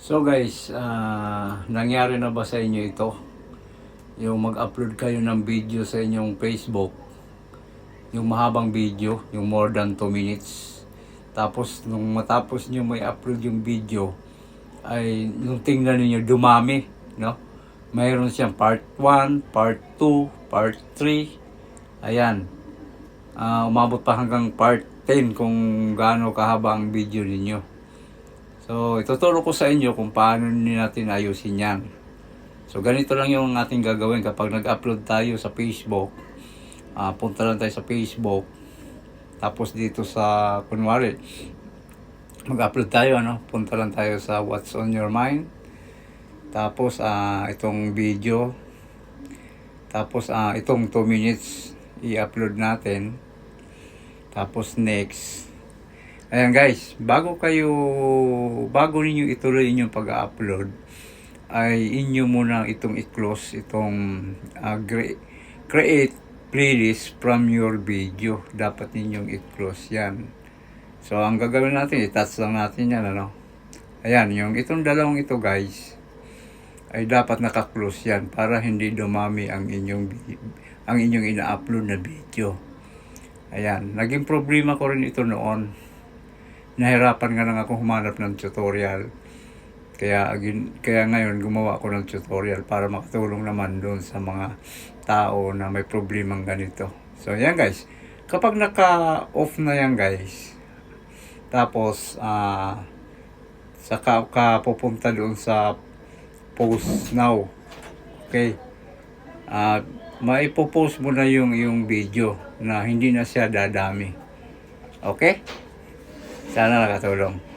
So guys, ah, nangyari na ba sa inyo ito? Yung mag-upload kayo ng video sa inyong Facebook, yung mahabang video, yung more than 2 minutes. Tapos nung matapos nyo may upload yung video, ay nung tingnan niyo dumami, no? Mayroon siyang part 1, part 2, part 3. Ayan. Ah, umabot pa hanggang part 10 kung gaano kahaba ang video ninyo. So, ituturo ko sa inyo kung paano natin ayusin yan. So, ganito lang yung ating gagawin kapag nag-upload tayo sa Facebook. ah punta lang tayo sa Facebook. Tapos dito sa, kunwari, mag-upload tayo, ano? Punta lang tayo sa What's on Your Mind. Tapos, ah itong video. Tapos, ah itong 2 minutes, i-upload natin. Tapos, next. Ayan guys, bago kayo, bago ninyo ituloy inyong pag-upload, ay inyo muna itong i-close itong gre- create playlist from your video. Dapat ninyong i-close yan. So, ang gagawin natin, i-touch lang natin yan, ano. Ayan, yung itong dalawang ito guys, ay dapat naka-close yan para hindi dumami ang inyong ang inyong ina-upload na video. Ayan, naging problema ko rin ito noon nahirapan nga lang ako humanap ng tutorial. Kaya, agin, kaya ngayon gumawa ako ng tutorial para makatulong naman doon sa mga tao na may problemang ganito. So, yan guys. Kapag naka-off na yan guys, tapos, ah, saka ka pupunta doon sa post now. Okay. At maipopost mo na yung, yung video na hindi na siya dadami. Okay? Sana nakatulong.